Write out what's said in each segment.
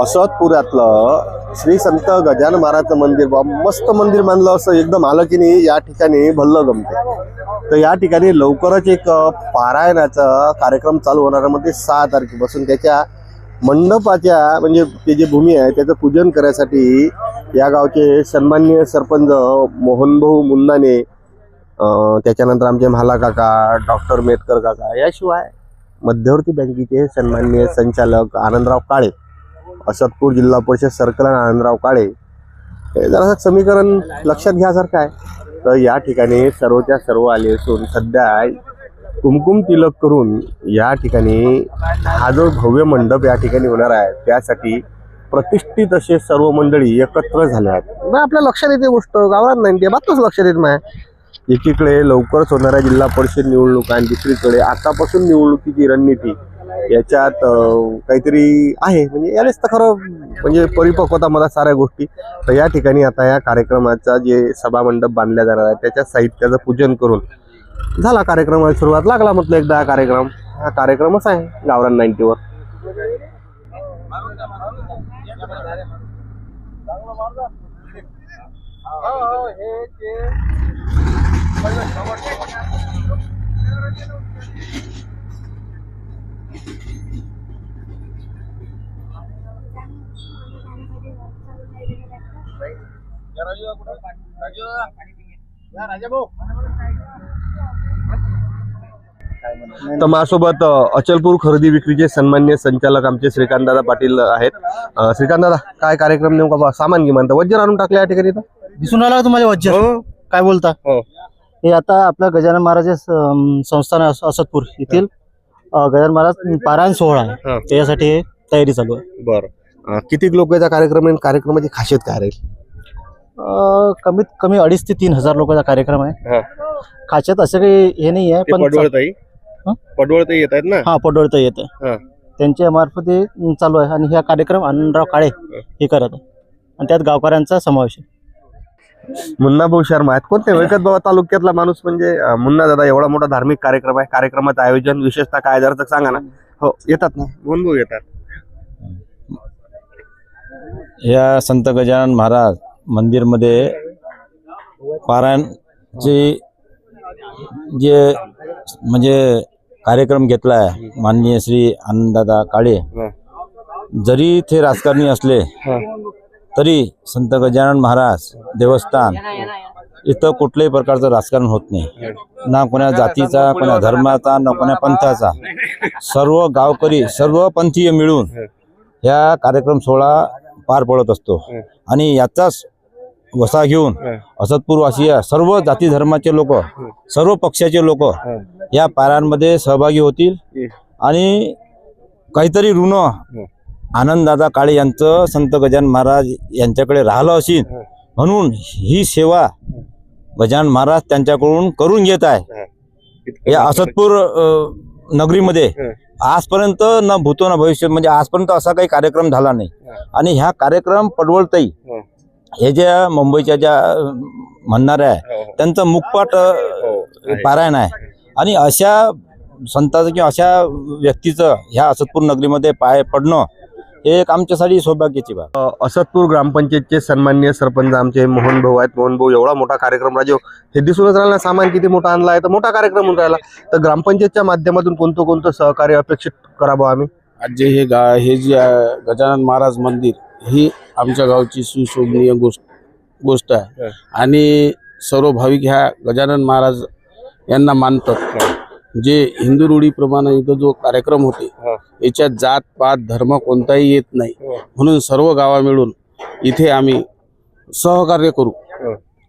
असोदपुरातलं श्री संत गजान महाराजचं मंदिर बा मस्त मंदिर मानलं असं एकदम आलं की नाही या ठिकाणी भल्लं गमते. तर या ठिकाणी लवकरच एक पारायणाचा कार्यक्रम चालू होणार म्हणजे सहा तारखेपासून त्याच्या मंडपाच्या म्हणजे ते जे भूमी आहे त्याचं पूजन करायसाठी या गावचे सन्मान्य सरपंच मोहनभाऊ मुन्नाने त्याच्यानंतर आमचे म्हाला काका डॉक्टर मेटकर काका याशिवाय मध्यवर्ती बँकेचे सन्माननीय संचालक आनंदराव काळे असतपूर जिल्हा परिषद सर्कल आणि आनंदराव काळे हे जरा समीकरण लक्षात घ्यासारखं आहे. तर या ठिकाणी सर्वच्या सर्व आले असून सध्या कुमकुम तिलक करून या ठिकाणी हा जो भव्य मंडप या ठिकाणी होणार आहे त्यासाठी प्रतिष्ठित असे सर्व मंडळी एकत्र झाले आहेत. मग आपल्या लक्षात येते गोष्ट गावात नाही ते बातच लक्षात येत नाही. एकीकडे लवकरच होणाऱ्या जिल्हा परिषद निवडणूक आणि दुसरीकडे आतापासून निवडणुकीची रणनीती याच्यात काहीतरी आहे. म्हणजे यानेच तर खरं म्हणजे परिपक्वता मला साऱ्या गोष्टी. तर या ठिकाणी आता या कार्यक्रमाचा जे सभामंडप बांधल्या जाणार आहे त्याच्या साहित्याचं पूजन करून झाला कार्यक्रमाला सुरुवात. लागला म्हटलं एकदा हा कार्यक्रम. हा कार्यक्रमच आहे गावरान नाईन्टीवर. तर माझ्यासोबत अचलपूर खरेदी विक्रीचे सन्मान्य संचालक आमचे श्रीकांतदादा पाटील आहेत. श्रीकांतदादा काय कार्यक्रम नेमका सामान घे म्हणता वज्र आणून टाकले या ठिकाणी दिसून आला तुम्हाला वज्र हो. काय बोलता? हो. हे आता आपल्या गजानन महाराज संस्थान अस- असदपूर येथील गजानन महाराज पारायण सोहळा आहे हा. त्याच्यासाठी हे तयारी चालू आहे बरं किती लोकांचा कार्यक्रम आहे कार्यक्रमाची खासियत काय राहील कमीत कमी अडीच ते तीन हजार लोकांचा कार्यक्रम आहे हा. खाच्यात असं काही हे नाही आहे पण पडवळताई हं? पडवळताई येत आहेत ना हा पडवळता येतं हा. त्यांच्या मार्फत हे चालू आहे आणि ह्या कार्यक्रम आनंदराव काळे हे करत आहे आणि त्यात गावकऱ्यांचा समावेश आहे मुन्ना भाऊ शर्मा आहेत. कोणते? वैकत बाबा तालुक्यातला माणूस म्हणजे मुन्ना दादा एवढा मोठा धार्मिक कार्यक्रम आहे. कार्यक्रमाचं आयोजन विशेषतः काय जरा सांगा ना. हो येतात ना? मोहन भाऊ येतात. या संत गजानन महाराज मंदिरमध्ये पारायणचे जे म्हणजे कार्यक्रम घेतला आहे माननीय श्री आनंददादा काळे. जरी ते राजकारणी असले तरी संत गजानन महाराज देवस्थान इथं कुठल्याही प्रकारचं राजकारण होत नाही. ना कोण्या जातीचा कोण्या धर्माचा ना कोण्या पंथाचा. सर्व गावकरी सर्व पंथीय मिळून ह्या कार्यक्रम सोहळा पार पडत असतो. आणि याचाच वसा घेऊन असतपूरवासीय सर्व जाती धर्माचे लोक सर्व पक्षाचे लोक या पारांमध्ये सहभागी होतील. आणि काहीतरी ऋण आनंददादा काळे यांचं संत गजानन महाराज यांच्याकडे राहिलं असेल म्हणून ही सेवा गजानन महाराज त्यांच्याकडून करून घेत आहे. या असदपूर अ, नगरीमध्ये आजपर्यंत न भूतो न भविष्य म्हणजे आजपर्यंत असा काही कार्यक्रम झाला नाही. आणि ह्या कार्यक्रम पडवळताई हे. ज्या मुंबईच्या ज्या म्हणणाऱ्या आहे त्यांचं मुखपाट अ, पारायण आहे. आणि अशा संताचं किंवा अशा व्यक्तीचं ह्या असदपूर नगरीमध्ये पाय पडणं हे एक आमच्यासाठी सौभाग्याची बाब. अ, असदपूर ग्रामपंचायतचे सन्मान्य सरपंच आमचे मोहन भाऊ आहेत. मोहन भाऊ एवढा मोठा कार्यक्रम राजो. हे दिसूनच राहिला ना सामान किती मोठा आणला आहे. तर मोठा कार्यक्रम होऊन राहिला. तर ग्रामपंचायतच्या माध्यमातून कोणतं कोणतं सहकार्य अपेक्षित करावं आम्ही? आज जे हे गा हे जे आहे, गजानन महाराज मंदिर ही आमच्या गावची सुशोभनीय गोष्ट गोष्ट आहे. आणि सर्व भाविक ह्या गजानन महाराज यांना मानतात. जे हिंदू रूढीप्रमाणे इथं जो कार्यक्रम होते याच्यात जात पात धर्म कोणताही येत नाही. म्हणून सर्व गावा मिळून इथे आम्ही सहकार्य करू.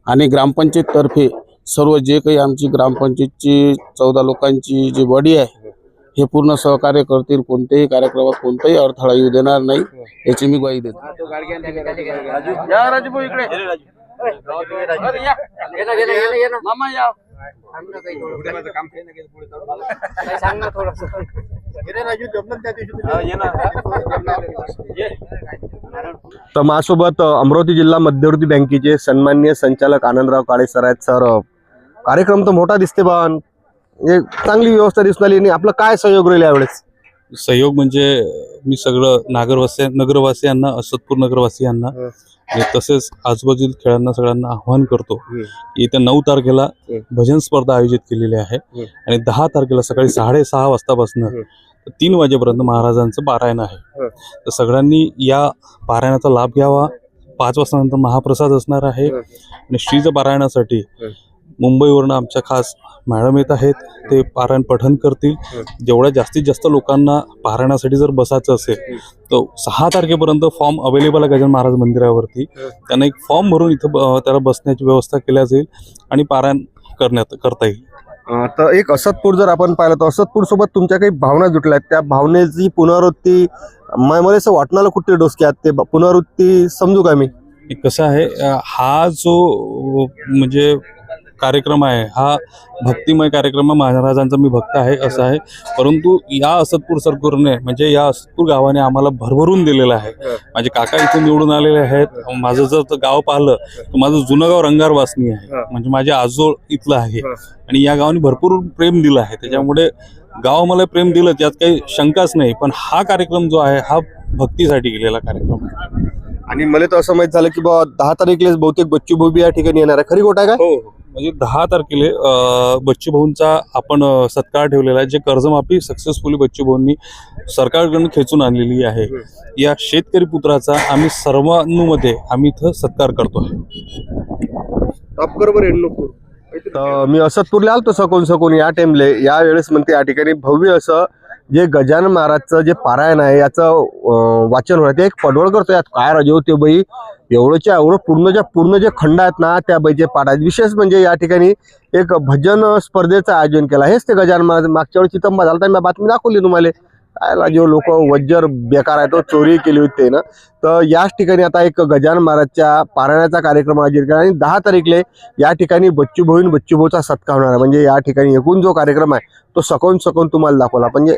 आणि ग्रामपंचायत तर्फे सर्व जे काही आमची ग्रामपंचायतची चौदा लोकांची जी बॉडी आहे हे. पूर्ण सहकार्य करतील कोणत्याही कार्यक्रमात कोणताही अडथळा येऊ देणार नाही याची मी ग्वाही देतो. तर माझ्यासोबत अमरावती जिल्हा मध्यवर्ती बँकेचे सन्मान्य संचालक आनंदराव काळे सर आहेत सर कार्यक्रम तर मोठा दिसते म्हणजे चांगली व्यवस्था दिसून आली. आणि आपलं काय सहयोग राहील यावेळेस? सहयोग म्हणजे मी सगळं नागरवासी नगरवासियांना असतपूर नगरवासियांना तसेच आजूबाजूल खेळांना सगळ्यांना आव्हान करतो. की येत्या नऊ तारखेला. भजन स्पर्धा आयोजित केलेली आहे. आणि दहा तारखेला सकाळी साडेसहा वाजतापासून. तीन वाजेपर्यंत महाराजांचं पारायण आहे. तर सगळ्यांनी या पारायणाचा लाभ घ्यावा पाच वाजतानंतर महाप्रसाद असणार आहे. आणि श्रीचं पारायणासाठी. मुंबईवरनं आमच्या खास मॅडम येत आहेत ते पारायण पठण करतील. जेवढ्या जास्तीत जास्त लोकांना पारायणासाठी जर बसायचं असेल तर सहा तारखेपर्यंत फॉर्म अवेलेबल आहे गजानन महाराज मंदिरावरती. त्यांना एक फॉर्म भरून इथं त्याला बसण्याची व्यवस्था केल्या जाईल आणि पारायण करण्यात करता येईल तर एक असतपूर जर आपण पाहिलं तर असतपूर सोबत तुमच्या काही भावना जुटल्या आहेत त्या भावनेची पुनरावृत्ती मला असं वाटणार कुठे डोसक्यात ते ब- पुनरावृत्ती समजू का मी कसं आहे हा जो म्हणजे कार्यक्रम आहे. हा भक्तिमय कार्यक्रम महाराजांचा मी भक्त आहे असं आहे. परंतु या असतपूर सरकारने म्हणजे या असतपूर गावाने आम्हाला भरभरून दिलेलं आहे. माझे काका इथून निवडून आलेले आहेत. माझं जर गाव पाहिलं तर माझं जुनं गाव रंगार वासनी आहे. हा. म्हणजे माझे आजोळ इथलं आहे. हा. आणि या गावाने भरपूर प्रेम दिलं आहे. त्याच्यामुळे गाव मला प्रेम दिलं त्यात काही शंकाच नाही. पण हा कार्यक्रम जो आहे हा भक्तीसाठी केलेला कार्यक्रम आहे. आणि मला तर असं माहीत झालं की बा दहा तारीखलेच बहुतेक बच्चू भाऊ या ठिकाणी येणार आहे. खरी गोट आहे का? हो. म्हणजे दहा तारखेला अ, बच्चू भाऊंचा आपण सत्कार ठेवलेला आहे जे कर्जमाफी सक्सेसफुली बच्चू भाऊंनी सरकारकडून खेचून आणलेली आहे. या शेतकरी पुत्राचा आम्ही सर्वांनुमध्ये आम्ही इथं सत्कार करतो तर मी असतपूरला आलतो सकून सकून या टाइमले या वेळेस म्हणते या ठिकाणी भव्य असं जे गजानन महाराजचं जे पारायण आहे याचं वाचन होणार ते एक पडवळ करतो यात काय राजे होते बाई एवढंच्या एवढं पूर्णच्या पूर्ण जे खंड आहेत ना त्या बाईचे पाठ विशेष म्हणजे या ठिकाणी एक भजन स्पर्धेचं आयोजन केलं. हेच ते गजानन महाराज मागच्या वेळी चितंबा झाला मी बातमी दाखवली तुम्हाला. काय राजे हो लोक वज्जर बेकार आहे तो चोरी केली होती ना. तर याच ठिकाणी आता एक गजान महाराजच्या पारायणाचा कार्यक्रम आयोजित केला. आणि दहा तारीखले या ठिकाणी बच्चू बच्चूभाऊचा बच्चू भाऊचा सत्कार होणार म्हणजे या ठिकाणी एकूण जो कार्यक्रम आहे तो सकवून सकवून तुम्हाला दाखवला. म्हणजे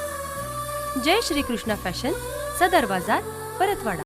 जय श्री कृष्णा फॅशन सदर बाजार परतवाडा.